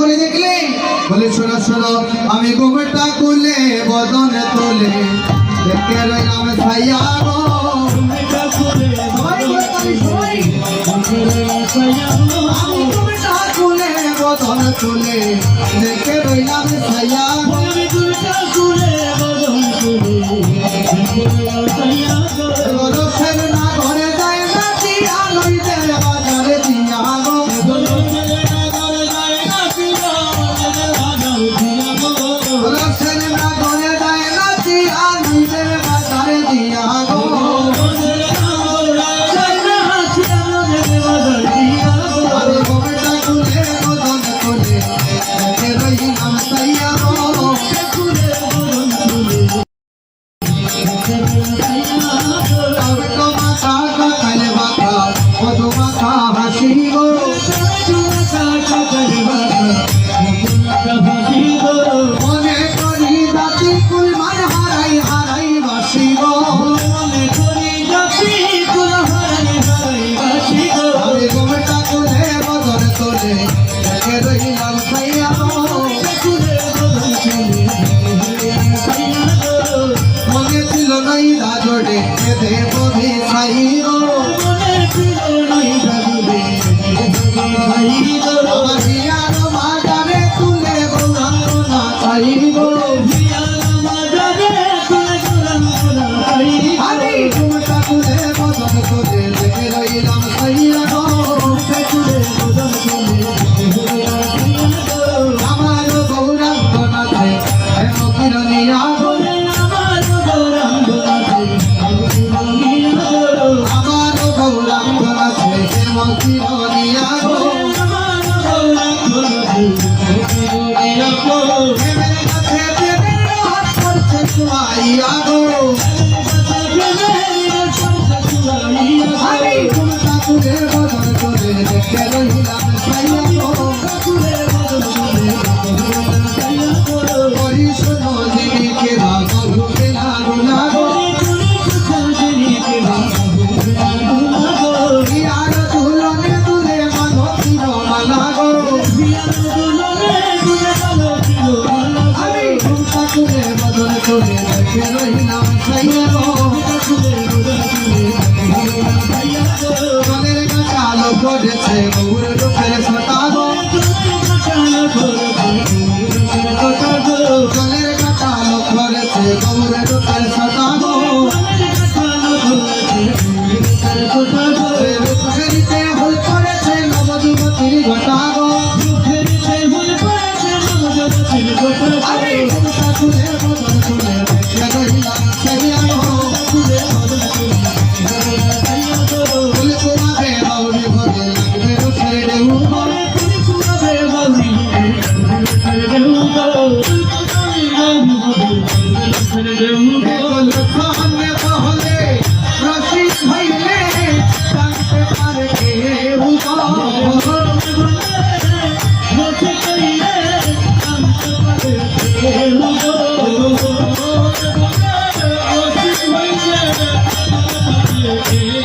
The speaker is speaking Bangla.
করে দেখলে? বলে শোনো শোনো আমি ঘুমটা খুলে বদনে তোলে দেখতে রইলাম সাইয়া গো। আমি ঘুমটা খুলে বদনে তোলে দেখতে রইলাম মনের পিলনি জাগুরে ভাই দরবাসিয়া Yeah. করেছে গৌর রূপের সতাব গলের কাটালো করেছে গৌর রূপের সতাব করেছে নবযুবতীর ঘটাব